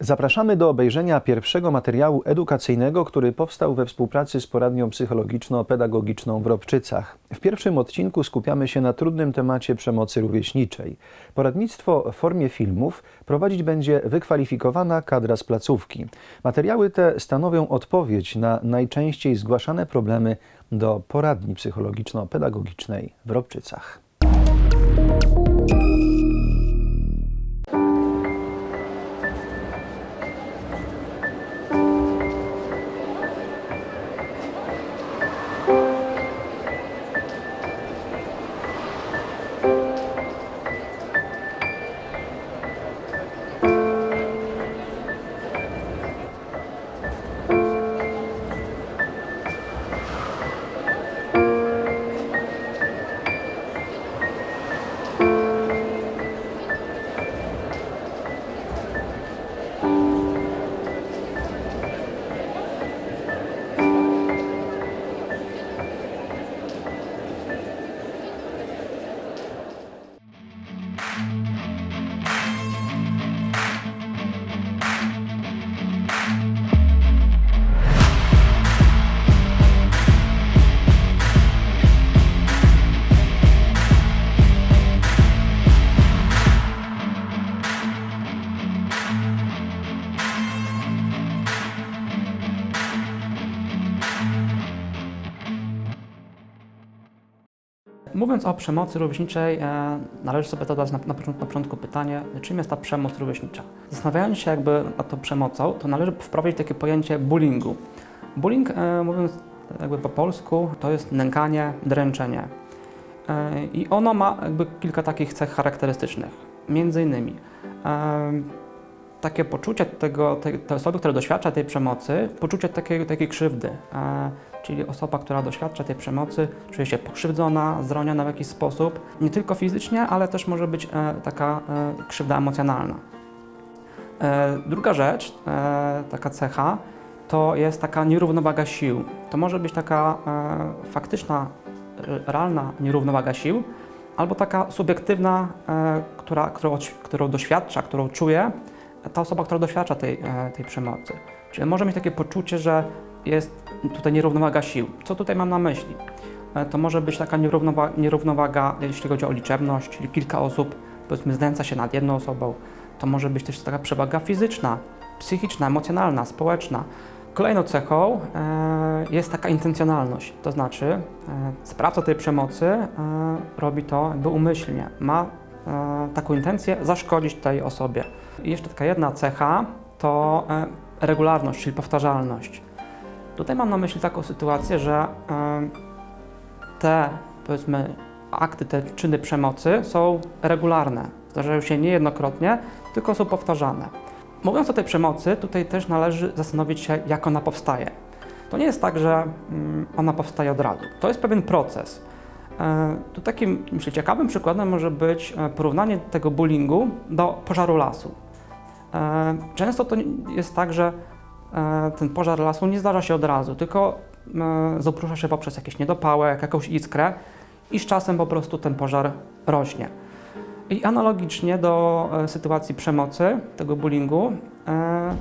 Zapraszamy do obejrzenia pierwszego materiału edukacyjnego, który powstał we współpracy z poradnią psychologiczno-pedagogiczną w Robczycach. W pierwszym odcinku skupiamy się na trudnym temacie przemocy rówieśniczej. Poradnictwo w formie filmów prowadzić będzie wykwalifikowana kadra z placówki. Materiały te stanowią odpowiedź na najczęściej zgłaszane problemy do poradni psychologiczno-pedagogicznej w Robczycach. Mówiąc o przemocy rówieśniczej, e, należy sobie zadać na, na, na początku pytanie, czym jest ta przemoc rówieśnicza. Zastanawiając się jakby nad tą przemocą, to należy wprowadzić takie pojęcie bullyingu. Bullying, e, mówiąc jakby po polsku, to jest nękanie, dręczenie. E, I ono ma jakby kilka takich cech charakterystycznych. Między innymi takie poczucie tego, tej, tej osoby, która doświadcza tej przemocy, poczucie takiej, takiej krzywdy. Czyli osoba, która doświadcza tej przemocy, czuje się pokrzywdzona, zraniona w jakiś sposób, nie tylko fizycznie, ale też może być e, taka e, krzywda emocjonalna. E, druga rzecz, taka cecha, to jest taka nierównowaga sił. To może być taka faktyczna, re- realna nierównowaga sił, albo taka subiektywna, która, którą, którą doświadcza, którą czuje ta osoba, która doświadcza tej, tej przemocy. Czyli może mieć takie poczucie, że jest tutaj nierównowaga sił. Co tutaj mam na myśli? E, To może być taka nierównowa nierównowaga, jeśli chodzi o liczebność, czyli kilka osób, powiedzmy, znęca się nad jedną osobą. To może być też taka przewaga fizyczna, psychiczna, emocjonalna, społeczna. Kolejną cechą e, jest taka intencjonalność, to znaczy e, sprawca tej przemocy robi to jakby umyślnie, ma taką intencję zaszkodzić tej osobie. I jeszcze taka jedna cecha to regularność, czyli powtarzalność. Tutaj mam na myśli taką sytuację, że te, powiedzmy, akty, te czyny przemocy są regularne. Zdarzają się niejednokrotnie, tylko są powtarzane. Mówiąc o tej przemocy, tutaj też należy zastanowić się, jak ona powstaje. To nie jest tak, że mm, ona powstaje od razu. To jest pewien proces. E, Tu takim, myślę, ciekawym przykładem może być e, porównanie tego bullyingu do pożaru lasu. E, Często to jest tak, że ten pożar lasu nie zdarza się od razu, tylko e, zaprusza się poprzez jakiś niedopałek, jakąś iskrę i z czasem po prostu ten pożar rośnie. I analogicznie do e, sytuacji przemocy, tego bullyingu, e,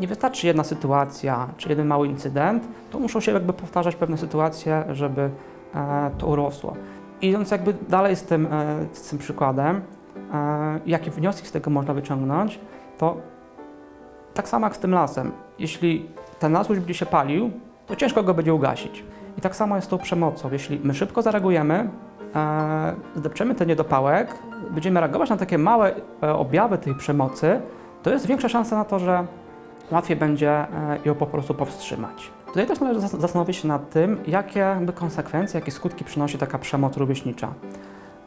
nie wystarczy jedna sytuacja czy jeden mały incydent, to muszą się jakby powtarzać pewne sytuacje, żeby e, to urosło. Idąc jakby dalej z tym, e, z tym przykładem, e, jakie wnioski z tego można wyciągnąć, to tak samo jak z tym lasem. Jeśli ten las już będzie się palił, to ciężko go będzie ugasić. I tak samo jest z tą przemocą. Jeśli my szybko zareagujemy, e, zdepczemy ten niedopałek, będziemy reagować na takie małe e, objawy tej przemocy, to jest większa szansa na to, że łatwiej będzie e, ją po prostu powstrzymać. Tutaj też należy zas- zastanowić się nad tym, jakie konsekwencje, jakie skutki przynosi taka przemoc rówieśnicza.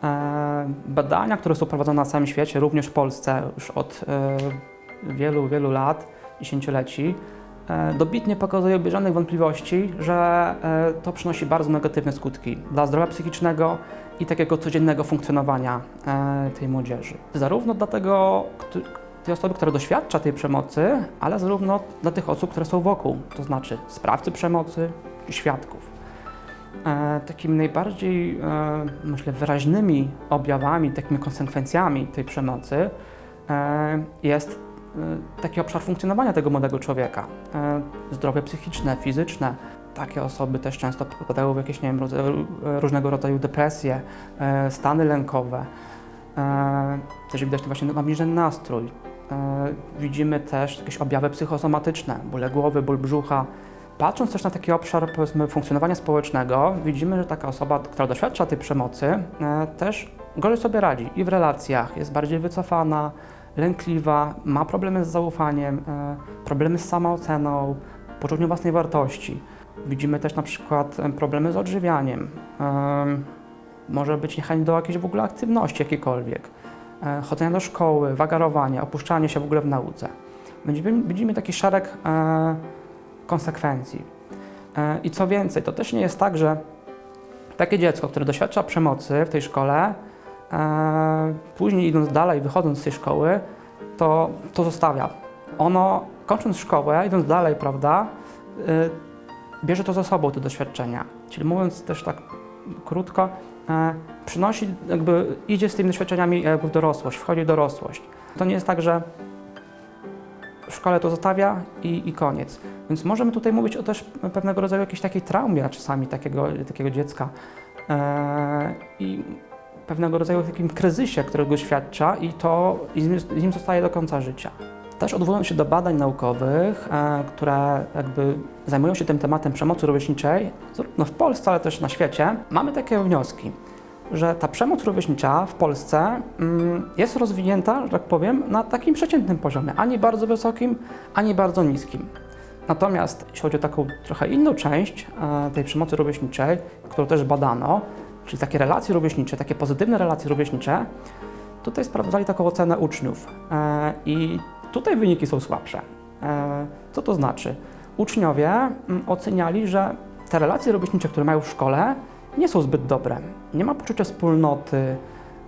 E, Badania, które są prowadzone na całym świecie, również w Polsce już od e, wielu, wielu lat, dziesięcioleci, e, dobitnie pokazują bez żadnych wątpliwości, że e, to przynosi bardzo negatywne skutki dla zdrowia psychicznego i takiego codziennego funkcjonowania e, tej młodzieży. Zarówno dla tej osoby, która doświadcza tej przemocy, ale zarówno dla tych osób, które są wokół, to znaczy sprawcy przemocy i świadków. Takimi najbardziej, myślę, wyraźnymi objawami, takimi konsekwencjami tej przemocy jest taki obszar funkcjonowania tego młodego człowieka. E, Zdrowie psychiczne, fizyczne. Takie osoby też często popadają w jakieś nie wiem, różnego rodzaju depresje, e, stany lękowe. Też widać właśnie obniżony nastrój. Widzimy też jakieś objawy psychosomatyczne, bóle głowy, ból brzucha. Patrząc też na taki obszar powiedzmy funkcjonowania społecznego, widzimy, że taka osoba, która doświadcza tej przemocy, też gorzej sobie radzi i w relacjach, jest bardziej wycofana, lękliwa, ma problemy z zaufaniem, e, problemy z samooceną, poczuciem własnej wartości. Widzimy też na przykład e, problemy z odżywianiem. Em, Może być niechęć do jakiejś w ogóle aktywności jakiejkolwiek. E, Chodzenia do szkoły, wagarowanie, opuszczanie się w ogóle w nauce. Będziemy, widzimy taki szereg konsekwencji. I co więcej, to też nie jest tak, że takie dziecko, które doświadcza przemocy w tej szkole, później idąc dalej, wychodząc z tej szkoły, to, to zostawia. Ono, kończąc szkołę, idąc dalej, prawda, e, bierze to ze sobą, te doświadczenia. Czyli mówiąc też tak krótko, e, przynosi, jakby idzie z tymi doświadczeniami jakby w dorosłość, wchodzi w dorosłość. To nie jest tak, że w szkole to zostawia i, i koniec. Więc możemy tutaj mówić o też pewnego rodzaju jakiejś takiej traumie czasami takiego, takiego dziecka e, i pewnego rodzaju takim kryzysie, którego doświadcza i to i z, nim, z nim zostaje do końca życia. Też odwołując się do badań naukowych, e, które jakby zajmują się tym tematem przemocy rówieśniczej, zarówno w Polsce, ale też na świecie, mamy takie wnioski, że ta przemoc rówieśnicza w Polsce mm, jest rozwinięta, że tak powiem, na takim przeciętnym poziomie, ani bardzo wysokim, ani bardzo niskim. Natomiast jeśli chodzi o taką trochę inną część e, tej przemocy rówieśniczej, którą też badano, czyli takie relacje rówieśnicze, takie pozytywne relacje rówieśnicze, tutaj sprawdzali taką ocenę uczniów e, i tutaj wyniki są słabsze. E, co to znaczy? Uczniowie mm, oceniali, że te relacje rówieśnicze, które mają w szkole, nie są zbyt dobre. Nie ma poczucia wspólnoty,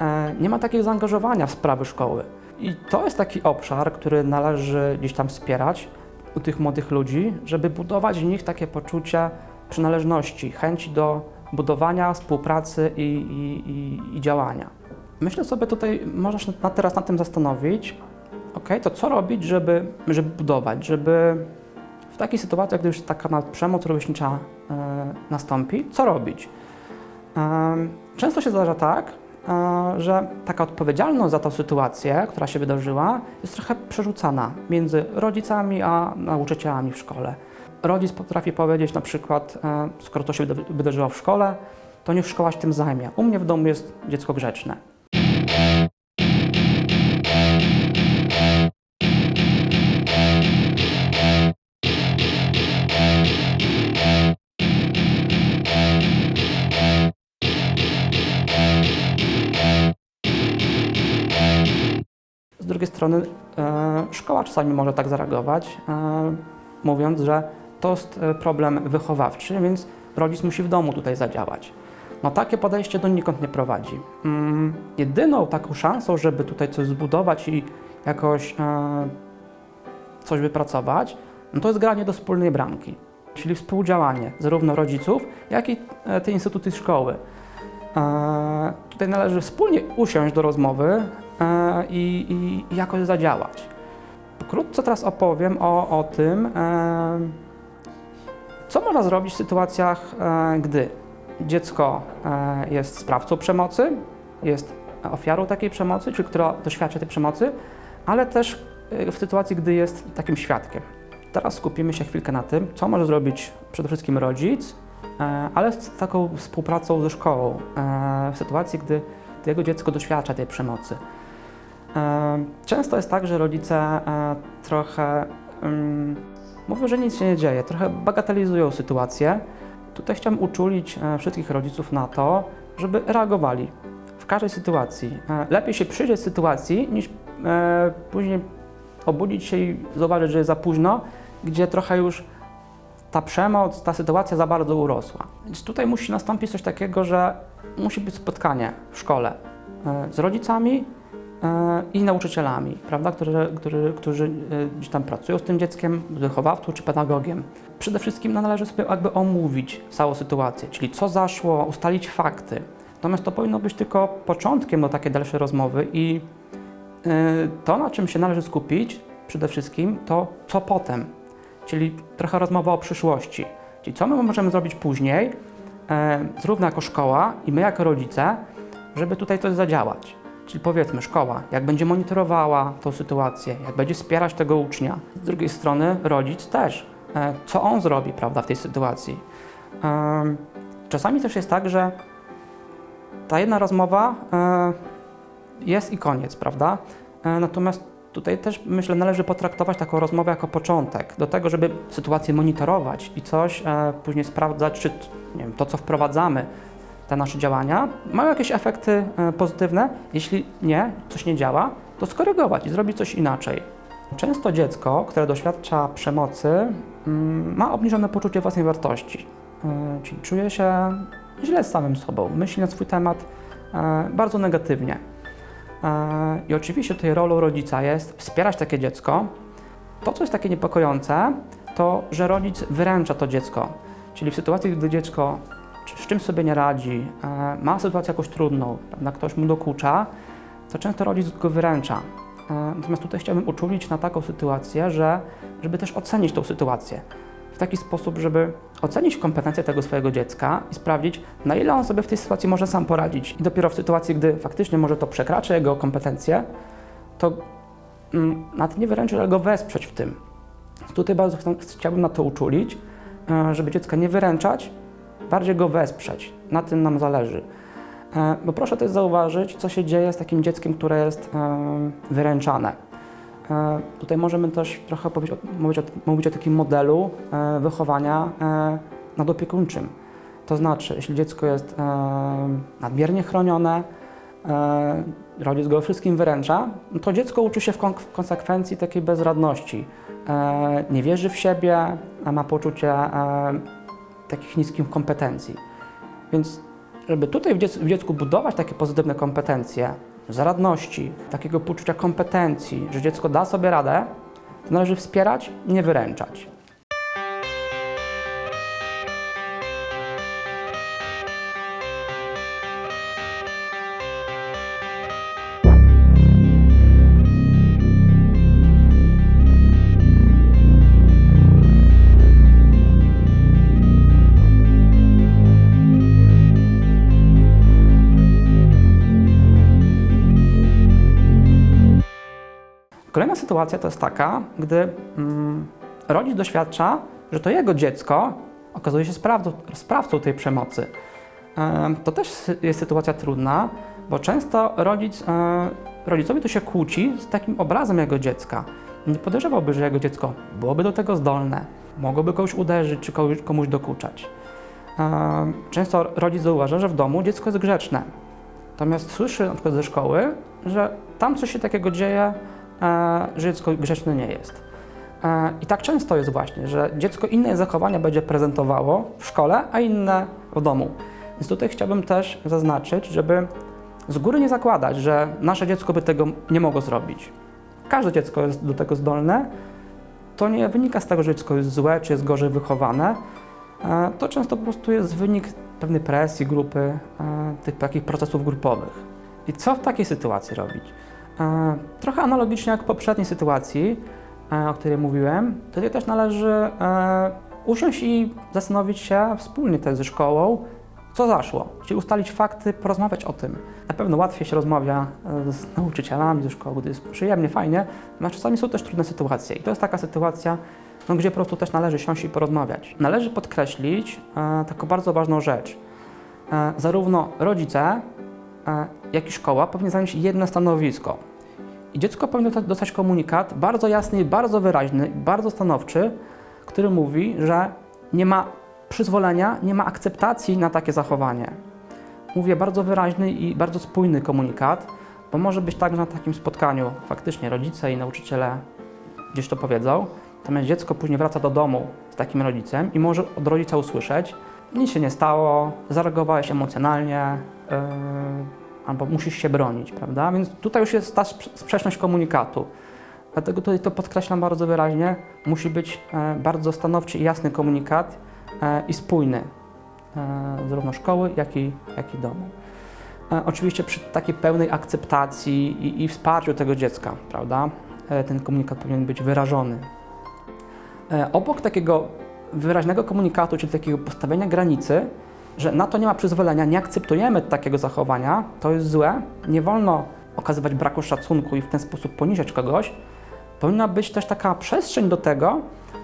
e, nie ma takiego zaangażowania w sprawy szkoły. I to jest taki obszar, który należy gdzieś tam wspierać u tych młodych ludzi, żeby budować w nich takie poczucie przynależności, chęci do budowania, współpracy i, i, i, i działania. Myślę sobie tutaj, można się na, teraz nad tym zastanowić, ok, to co robić, żeby, żeby budować, żeby w takiej sytuacji, gdy już taka na- przemoc rówieśnicza e, nastąpi, co robić? Em, Często się zdarza tak, e, że taka odpowiedzialność za tę sytuację, która się wydarzyła, jest trochę przerzucana między rodzicami a nauczycielami w szkole. Rodzic potrafi powiedzieć na przykład, e, skoro to się wyda- wydarzyło w szkole, to niech szkoła się tym zajmie. U mnie w domu jest dziecko grzeczne. Z drugiej strony e, szkoła czasami może tak zareagować, e, mówiąc, że to jest e, problem wychowawczy, więc rodzic musi w domu tutaj zadziałać. No takie podejście donikąd nie prowadzi. Mm, jedyną taką szansą, żeby tutaj coś zbudować i jakoś e, coś wypracować, no to jest granie do wspólnej bramki, czyli współdziałanie zarówno rodziców, jak i e, tej instytucji szkoły. Tutaj należy wspólnie usiąść do rozmowy i, i, jakoś zadziałać. Pokrótce teraz opowiem o, o tym, co można zrobić w sytuacjach, e, gdy dziecko e, jest sprawcą przemocy, jest ofiarą takiej przemocy, czy która doświadcza tej przemocy, ale też e, w sytuacji, gdy jest takim świadkiem. Teraz skupimy się chwilkę na tym, co może zrobić przede wszystkim rodzic, ale z taką współpracą ze szkołą w sytuacji, gdy jego dziecko doświadcza tej przemocy. Często jest tak, że rodzice trochę mm, mówią, że nic się nie dzieje, trochę bagatelizują sytuację. Tutaj chciałbym uczulić e, wszystkich rodziców na to, żeby reagowali w każdej sytuacji. E, Lepiej się przyjrzeć sytuacji, niż e, później obudzić się i zauważyć, że jest za późno, gdzie trochę już ta przemoc, ta sytuacja za bardzo urosła. Więc tutaj musi nastąpić coś takiego, że musi być spotkanie w szkole z rodzicami i nauczycielami, prawda, którzy, którzy, którzy e, gdzieś tam pracują z tym dzieckiem, wychowawcą czy pedagogiem. Przede wszystkim no, należy sobie jakby omówić całą sytuację, czyli co zaszło, ustalić fakty. Natomiast to powinno być tylko początkiem do takiej dalszej rozmowy i e, to, na czym się należy skupić, przede wszystkim, to co potem, czyli trochę rozmowa o przyszłości. Czyli co my możemy zrobić później, e, zarówno jako szkoła i my jako rodzice, żeby tutaj coś zadziałać. Czyli powiedzmy szkoła, jak będzie monitorowała tą sytuację, jak będzie wspierać tego ucznia. Z drugiej strony rodzic też, e, co on zrobi, prawda, w tej sytuacji. Em, Czasami też jest tak, że ta jedna rozmowa e, jest i koniec, prawda? E, Natomiast tutaj też myślę, należy potraktować taką rozmowę jako początek do tego, żeby sytuację monitorować i coś e, później sprawdzać, czy nie wiem, to, co wprowadzamy, te nasze działania, mają jakieś efekty e, pozytywne. Jeśli nie, coś nie działa, to skorygować i zrobić coś inaczej. Często dziecko, które doświadcza przemocy, mm, ma obniżone poczucie własnej wartości, E, czyli czuje się źle z samym sobą, myśli na swój temat e, bardzo negatywnie. I oczywiście tutaj rolą rodzica jest wspierać takie dziecko. To, co jest takie niepokojące, to, że rodzic wyręcza to dziecko. Czyli w sytuacji, gdy dziecko z czymś sobie nie radzi, e, ma sytuację jakąś trudną, prawda, ktoś mu dokucza, to często rodzic go wyręcza. E, Natomiast tutaj chciałbym uczulić na taką sytuację, że żeby też ocenić tą sytuację w taki sposób, żeby ocenić kompetencje tego swojego dziecka i sprawdzić, na ile on sobie w tej sytuacji może sam poradzić. I dopiero w sytuacji, gdy faktycznie może to przekracza jego kompetencje, to mm, nawet nie wyręczyć, ale go wesprzeć w tym. Tutaj bardzo chciałbym na to uczulić, e, żeby dziecka nie wyręczać, bardziej go wesprzeć. Na tym nam zależy. E, Bo proszę też zauważyć, co się dzieje z takim dzieckiem, które jest e, wyręczane. E, Tutaj możemy też trochę powiedzieć o, mówić, o, mówić o takim modelu wychowania nadopiekuńczym. To znaczy, jeśli dziecko jest nadmiernie chronione, rodzic go wszystkim wyręcza, no to dziecko uczy się w, kon- w konsekwencji takiej bezradności. Nie wierzy w siebie, ma poczucie takich niskich kompetencji. Więc żeby tutaj w, dziec- w dziecku budować takie pozytywne kompetencje, zaradności, takiego poczucia kompetencji, że dziecko da sobie radę, to należy wspierać, nie wyręczać. Sytuacja to jest taka, gdy mm, rodzic doświadcza, że to jego dziecko okazuje się sprawcą, tej przemocy. E, To też jest sytuacja trudna, bo często rodzic, e, rodzicowi to się kłóci z takim obrazem jego dziecka. Nie podejrzewałby, że jego dziecko byłoby do tego zdolne, mogłoby kogoś uderzyć czy komuś, komuś dokuczać. E, Często rodzic zauważa, że w domu dziecko jest grzeczne. Natomiast słyszy na przykład ze szkoły, że tam coś się takiego dzieje, że dziecko grzeczne nie jest. E, I tak często jest właśnie, że dziecko inne zachowania będzie prezentowało w szkole, a inne w domu. Więc tutaj chciałbym też zaznaczyć, żeby z góry nie zakładać, że nasze dziecko by tego nie mogło zrobić. Każde dziecko jest do tego zdolne. To nie wynika z tego, że dziecko jest złe czy jest gorzej wychowane. E, To często po prostu jest wynik pewnej presji grupy, e, tych takich procesów grupowych. I co w takiej sytuacji robić? E, Trochę analogicznie jak w poprzedniej sytuacji, e, o której mówiłem, tutaj też należy e, usiąść i zastanowić się wspólnie też ze szkołą, co zaszło, czyli ustalić fakty, porozmawiać o tym. Na pewno łatwiej się rozmawia z nauczycielami ze szkoły, gdy jest przyjemnie, fajnie, natomiast czasami są też trudne sytuacje i to jest taka sytuacja, no, gdzie po prostu też należy siąść i porozmawiać. Należy podkreślić e, taką bardzo ważną rzecz. E, zarówno rodzice, e, jak i szkoła powinny zająć jedno stanowisko. Dziecko powinno dostać- komunikat bardzo jasny, bardzo wyraźny, bardzo stanowczy, który mówi, że nie ma przyzwolenia, nie ma akceptacji na takie zachowanie. Mówię bardzo wyraźny i bardzo spójny komunikat, bo może być tak, że na takim spotkaniu faktycznie rodzice i nauczyciele gdzieś to powiedzą, natomiast dziecko później wraca do domu z takim rodzicem i może od rodzica usłyszeć, nic się nie stało, zareagowałeś emocjonalnie, yy, albo musisz się bronić, prawda? Więc tutaj już jest ta sprze- sprzeczność komunikatu. Dlatego tutaj to podkreślam bardzo wyraźnie, musi być e, bardzo stanowczy i jasny komunikat e, i spójny, e, zarówno szkoły, jak i, jak i domu. Oczywiście przy takiej pełnej akceptacji i, i wsparciu tego dziecka, prawda? ten komunikat powinien być wyrażony. Obok takiego wyraźnego komunikatu, czyli takiego postawienia granicy, że na to nie ma przyzwolenia, nie akceptujemy takiego zachowania, to jest złe, nie wolno okazywać braku szacunku i w ten sposób poniżać kogoś, powinna być też taka przestrzeń do tego,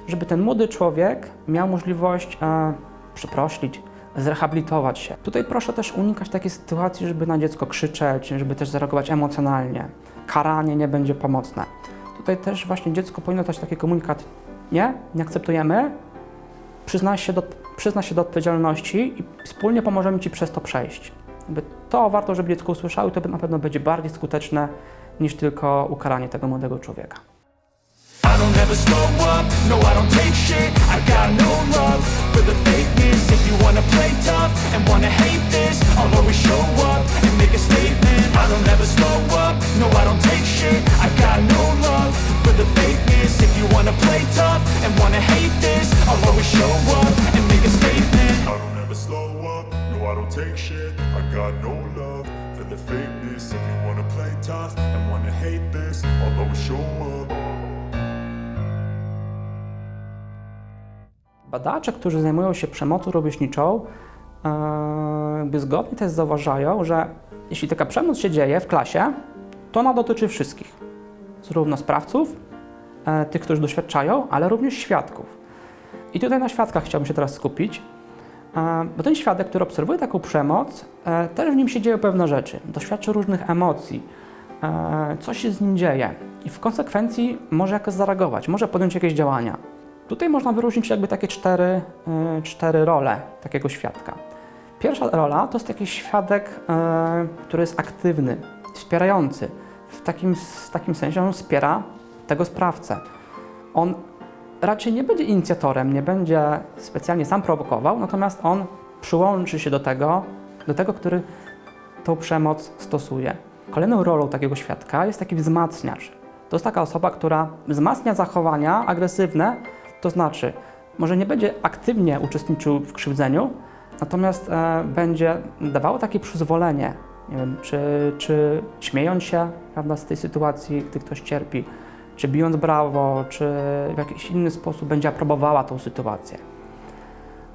żeby ten młody człowiek miał możliwość e, przeprosić, zrehabilitować się. Tutaj proszę też unikać takiej sytuacji, żeby na dziecko krzyczeć, żeby też zareagować emocjonalnie. Karanie nie będzie pomocne. Tutaj też właśnie dziecko powinno dać taki komunikat, nie, nie akceptujemy, przyzna się do, przyzna się do odpowiedzialności i wspólnie pomożemy Ci przez to przejść. To warto, żeby dziecko usłyszało i to na pewno będzie bardziej skuteczne niż tylko ukaranie tego młodego człowieka. I don't ever slow up, no I don't take shit. I got no love for the fakeness. If you wanna play tough and wanna hate this I'll always show up and make a statement. I don't ever slow up, no I don't take shit. I got no love for the fakeness. If you wanna play tough and wanna hate this I'll always show up a statement I don't ever slow up, no I don't take shit I got no love for the fakeness If you wanna play tough and wanna hate this I'll always show up Badacze, którzy zajmują się przemocą rówieśniczą, e, jakby zgodnie też zauważają, że jeśli taka przemoc się dzieje w klasie, to ona dotyczy wszystkich. Zarówno sprawców, e, tych, którzy doświadczają, ale również świadków. I tutaj na świadkach chciałbym się teraz skupić, e, bo ten świadek, który obserwuje taką przemoc, e, też w nim się dzieją pewne rzeczy. Doświadcza różnych emocji, e, coś się z nim dzieje i w konsekwencji może jakoś zareagować, może podjąć jakieś działania. Tutaj można wyróżnić jakby takie cztery, y, cztery role takiego świadka. Pierwsza rola to jest taki świadek, który jest aktywny, wspierający. W takim, w takim sensie on wspiera tego sprawcę. On raczej nie będzie inicjatorem, nie będzie specjalnie sam prowokował, natomiast on przyłączy się do tego, do tego, który tą przemoc stosuje. Kolejną rolą takiego świadka jest taki wzmacniacz. To jest taka osoba, która wzmacnia zachowania agresywne, to znaczy może nie będzie aktywnie uczestniczył w krzywdzeniu, natomiast e, będzie dawało takie przyzwolenie, nie wiem, czy, czy śmiejąc się prawda, z tej sytuacji, gdy ktoś cierpi, czy bijąc brawo, czy w jakiś inny sposób będzie aprobowała tą sytuację.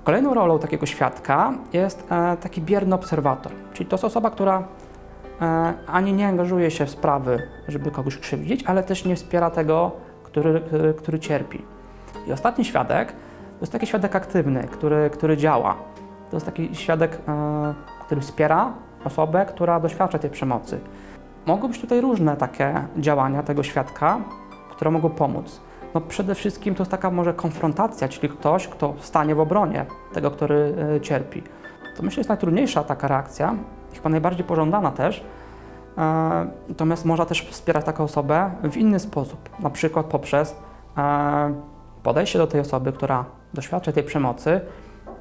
Kolejną rolą takiego świadka jest e, taki bierny obserwator, czyli to jest osoba, która e, ani nie angażuje się w sprawy, żeby kogoś krzywdzić, ale też nie wspiera tego, który, który, który cierpi. I ostatni świadek to jest taki świadek aktywny, który, który działa. To jest taki świadek, e, który wspiera osobę, która doświadcza tej przemocy. Mogą być tutaj różne takie działania tego świadka, które mogą pomóc. No przede wszystkim to jest taka może konfrontacja, czyli ktoś, kto stanie w obronie tego, który e, cierpi. To myślę jest najtrudniejsza taka reakcja, chyba najbardziej pożądana też. E, Natomiast można też wspierać taką osobę w inny sposób, na przykład poprzez e, podejście do tej osoby, która doświadcza tej przemocy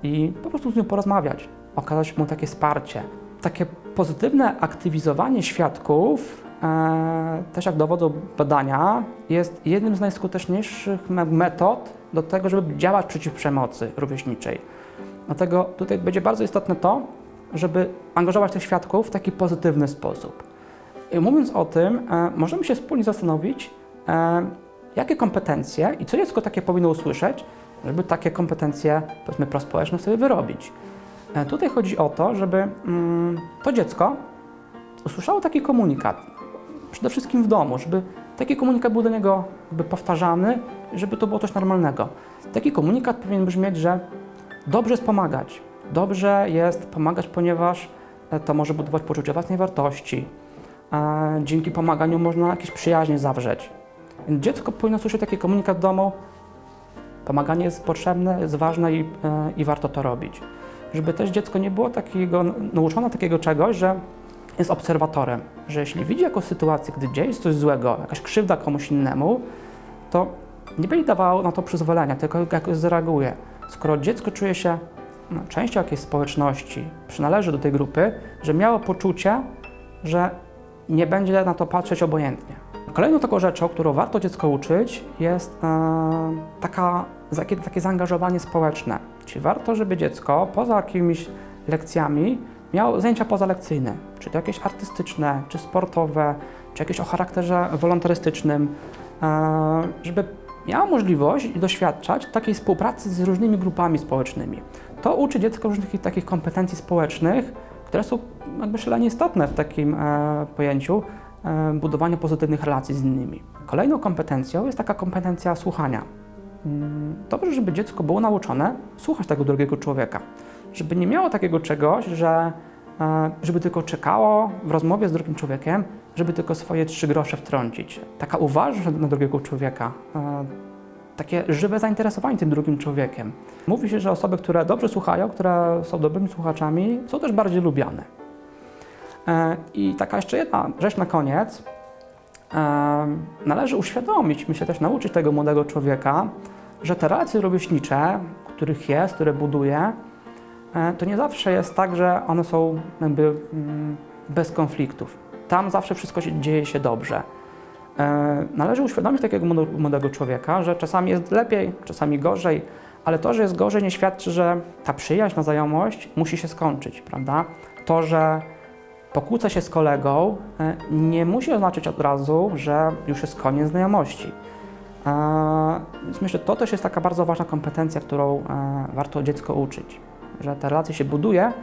i po prostu z nią porozmawiać, okazać mu takie wsparcie. Takie pozytywne aktywizowanie świadków, też jak dowodzą badania, jest jednym z najskuteczniejszych me- metod do tego, żeby działać przeciw przemocy rówieśniczej. Dlatego tutaj będzie bardzo istotne to, żeby angażować tych świadków w taki pozytywny sposób. I mówiąc o tym, e, możemy się wspólnie zastanowić, e, jakie kompetencje i co dziecko takie powinno usłyszeć, żeby takie kompetencje, powiedzmy, prospołeczne sobie wyrobić. E, Tutaj chodzi o to, żeby mm, to dziecko usłyszało taki komunikat, przede wszystkim w domu, żeby taki komunikat był do niego jakby powtarzany, żeby to było coś normalnego. Taki komunikat powinien brzmieć, że dobrze jest pomagać. Dobrze jest pomagać, ponieważ e, to może budować poczucie własnej wartości. E, Dzięki pomaganiu można jakieś przyjaźnie zawrzeć. Więc dziecko powinno słyszeć taki komunikat w domu. Pomaganie jest potrzebne, jest ważne i, e, i warto to robić. Żeby też dziecko nie było takiego, nauczone takiego czegoś, że jest obserwatorem, że jeśli widzi jakąś sytuację, gdy dzieje się coś złego, jakaś krzywda komuś innemu, to nie będzie dawało na to przyzwolenia, tylko jakoś zareaguje. Skoro dziecko czuje się no, częścią jakiejś społeczności, przynależy do tej grupy, że miało poczucie, że nie będzie na to patrzeć obojętnie. Kolejną taką rzeczą, którą warto dziecko uczyć, jest e, taka, takie zaangażowanie społeczne. Czyli warto, żeby dziecko poza jakimiś lekcjami miało zajęcia pozalekcyjne, czy to jakieś artystyczne, czy sportowe, czy jakieś o charakterze wolontarystycznym. e, żeby miało możliwość doświadczać takiej współpracy z różnymi grupami społecznymi. To uczy dziecko różnych takich kompetencji społecznych, które są jakby szalenie istotne w takim e, pojęciu e, budowania pozytywnych relacji z innymi. Kolejną kompetencją jest taka kompetencja słuchania. Mm, Dobrze, żeby dziecko było nauczone słuchać tego drugiego człowieka, żeby nie miało takiego czegoś, że żeby tylko czekało w rozmowie z drugim człowiekiem, żeby tylko swoje trzy grosze wtrącić. Taka uważność na drugiego człowieka, e, takie żywe zainteresowanie tym drugim człowiekiem. Mówi się, że osoby, które dobrze słuchają, które są dobrymi słuchaczami, są też bardziej lubiane. E, I taka jeszcze jedna rzecz na koniec. E, Należy uświadomić, myślę też nauczyć tego młodego człowieka, że te relacje rówieśnicze, których jest, które buduje, e, to nie zawsze jest tak, że one są jakby mm, bez konfliktów. Tam zawsze wszystko się, dzieje się dobrze. E, Należy uświadomić takiego młodego człowieka, że czasami jest lepiej, czasami gorzej, ale to, że jest gorzej, nie świadczy, że ta przyjaźń, ta znajomość musi się skończyć, prawda? To, że pokłócę się z kolegą, e, nie musi oznaczać od razu, że już jest koniec znajomości. E, Więc myślę, że to też jest taka bardzo ważna kompetencja, którą e, warto dziecko uczyć, że te relacje się buduje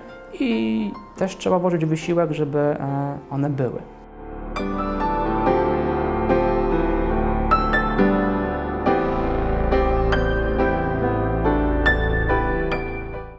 i też trzeba włożyć wysiłek, żeby e, one były.